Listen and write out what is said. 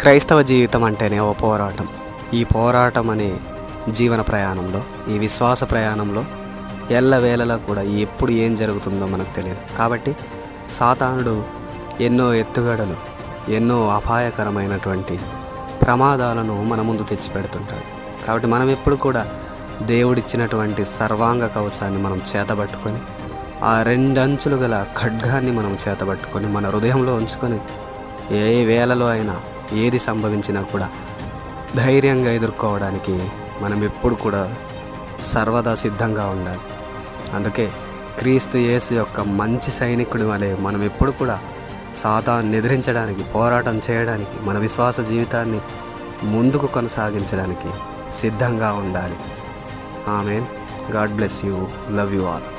క్రైస్తవ జీవితం అంటేనే ఓ పోరాటం. ఈ పోరాటం అనే జీవన ప్రయాణంలో ఈ విశ్వాస ప్రయాణంలో ఎల్లవేళలా కూడా ఎప్పుడు ఏం జరుగుతుందో మనకు తెలియదు. కాబట్టి సాతానుడు ఎన్నో ఎత్తుగడలు ఎన్నో అపాయకరమైనటువంటి ప్రమాదాలను మన ముందు తెచ్చిపెడుతుంటాడు. కాబట్టి మనం ఎప్పుడు కూడా దేవుడిచ్చినటువంటి సర్వాంగ కవచాన్ని మనం చేతబట్టుకొని ఆ రెండంచులు గల ఖడ్గాన్ని మనం చేతబట్టుకొని మన హృదయంలో ఉంచుకొని ఏ వేళలో అయినా ఏది సంభవించినా కూడా ధైర్యంగా ఎదుర్కోవడానికి మనం ఎప్పుడు కూడా సర్వదా సిద్ధంగా ఉండాలి. అందుకే క్రీస్తు యేసు యొక్క మంచి సైనికుడి వలె మనం ఎప్పుడు కూడా సాతాన్ని ఎదిరించడానికి పోరాటం చేయడానికి మన విశ్వాస జీవితాన్ని ముందుకు కొనసాగించడానికి సిద్ధంగా ఉండాలి. Amen. God bless you. Love you all.